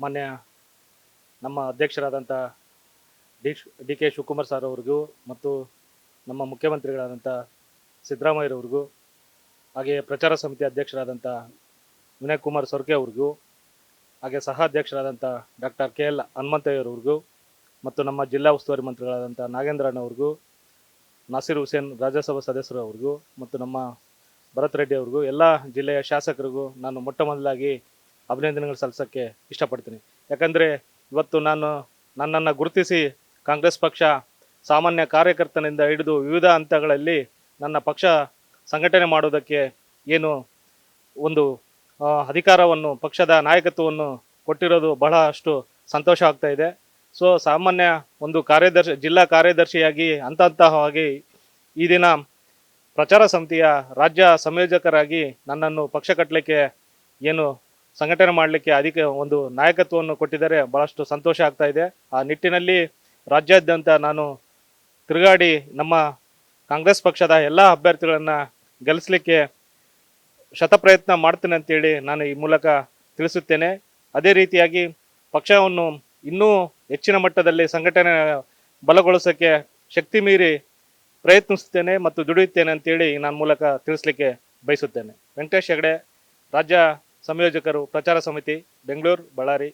ಮಾನ್ಯ ನಮ್ಮ ಅಧ್ಯಕ್ಷರಾದಂಥ D D K Shivakumar sir ಅವ್ರಿಗೂ ಮತ್ತು ನಮ್ಮ ಮುಖ್ಯಮಂತ್ರಿಗಳಾದಂಥ ಸಿದ್ದರಾಮಯ್ಯರವ್ರಿಗೂ ಹಾಗೆ ಪ್ರಚಾರ ಸಮಿತಿ ಅಧ್ಯಕ್ಷರಾದಂಥ ವಿನಯ್ ಕುಮಾರ್ ಸೊರ್ಕೆ ಅವ್ರಿಗೂ, ಹಾಗೆ ಸಹ ಅಧ್ಯಕ್ಷರಾದಂಥ ಡಾಕ್ಟರ್ ಕೆ ಎಲ್ ಹನುಮಂತಯ್ಯರವ್ರಿಗೂ ಮತ್ತು ನಮ್ಮ ಜಿಲ್ಲಾ ಉಸ್ತುವಾರಿ ಮಂತ್ರಿಗಳಾದಂಥ ನಾಗೇಂದ್ರಣ್ಣವ್ರಿಗೂ ನಾಸಿರ್ ಹುಸೇನ್ ರಾಜ್ಯಸಭಾ ಸದಸ್ಯರು ಅವ್ರಿಗೂ ಮತ್ತು ನಮ್ಮ ಭರತ್ ರೆಡ್ಡಿ ಅವ್ರಿಗೂ, ಎಲ್ಲ ಜಿಲ್ಲೆಯ ಶಾಸಕರಿಗೂ ನಾನು ಮೊಟ್ಟ ಮೊದಲಾಗಿ ಅಭಿನಂದನೆಗಳು ಸಲ್ಲಿಸೋಕ್ಕೆ ಇಷ್ಟಪಡ್ತೀನಿ. ಯಾಕಂದರೆ ಇವತ್ತು ನಾನು ನನ್ನನ್ನು ಗುರುತಿಸಿ ಕಾಂಗ್ರೆಸ್ ಪಕ್ಷ ಸಾಮಾನ್ಯ ಕಾರ್ಯಕರ್ತನಿಂದ ಹಿಡಿದು ವಿವಿಧ ಹಂತಗಳಲ್ಲಿ ನನ್ನ ಪಕ್ಷ ಸಂಘಟನೆ ಮಾಡೋದಕ್ಕೆ ಏನು ಒಂದು ಅಧಿಕಾರವನ್ನು, ಪಕ್ಷದ ನಾಯಕತ್ವವನ್ನು ಕೊಟ್ಟಿರೋದು ಬಹಳಷ್ಟು ಸಂತೋಷ ಆಗ್ತಾ ಇದೆ. ಸೊ, ಸಾಮಾನ್ಯ ಒಂದು ಕಾರ್ಯದರ್ಶಿ, ಜಿಲ್ಲಾ ಕಾರ್ಯದರ್ಶಿಯಾಗಿ ಹಂತ ಹಂತವಾಗಿ ಈ ದಿನ ಪ್ರಚಾರ ಸಮಿತಿಯ ರಾಜ್ಯ ಸಂಯೋಜಕರಾಗಿ ನನ್ನನ್ನು ಪಕ್ಷ ಕಟ್ಟಲಿಕ್ಕೆ ಏನು ಸಂಘಟನೆ ಮಾಡಲಿಕ್ಕೆ ಅಧಿಕ ಒಂದು ನಾಯಕತ್ವವನ್ನು ಕೊಟ್ಟಿದ್ದಾರೆ, ಬಹಳಷ್ಟು ಸಂತೋಷ ಆಗ್ತಾ ಇದೆ. ಆ ನಿಟ್ಟಿನಲ್ಲಿ ರಾಜ್ಯಾದ್ಯಂತ ನಾನು ತಿರುಗಾಡಿ ನಮ್ಮ ಕಾಂಗ್ರೆಸ್ ಪಕ್ಷದ ಎಲ್ಲ ಅಭ್ಯರ್ಥಿಗಳನ್ನು ಗೆಲ್ಲಿಸಲಿಕ್ಕೆ ಶತಪ್ರಯತ್ನ ಮಾಡ್ತೇನೆ ಅಂತೇಳಿ ನಾನು ಈ ಮೂಲಕ ತಿಳಿಸುತ್ತೇನೆ. ಅದೇ ರೀತಿಯಾಗಿ ಪಕ್ಷವನ್ನು ಇನ್ನೂ ಹೆಚ್ಚಿನ ಮಟ್ಟದಲ್ಲಿ ಸಂಘಟನೆ ಬಲಗೊಳಿಸೋಕ್ಕೆ ಶಕ್ತಿ ಮೀರಿ ಪ್ರಯತ್ನಿಸುತ್ತೇನೆ ಮತ್ತು ದುಡಿಯುತ್ತೇನೆ ಅಂತೇಳಿ ನಾನು ಮೂಲಕ ತಿಳಿಸ್ಲಿಕ್ಕೆ ಬಯಸುತ್ತೇನೆ. ವೆಂಕಟೇಶ್ ಹೆಗಡೆ, ರಾಜ್ಯ ಸಂಯೋಜಕರು ಪ್ರಚಾರ ಸಮಿತಿ ಬೆಂಗಳೂರು ಬಳ್ಳಾರಿ.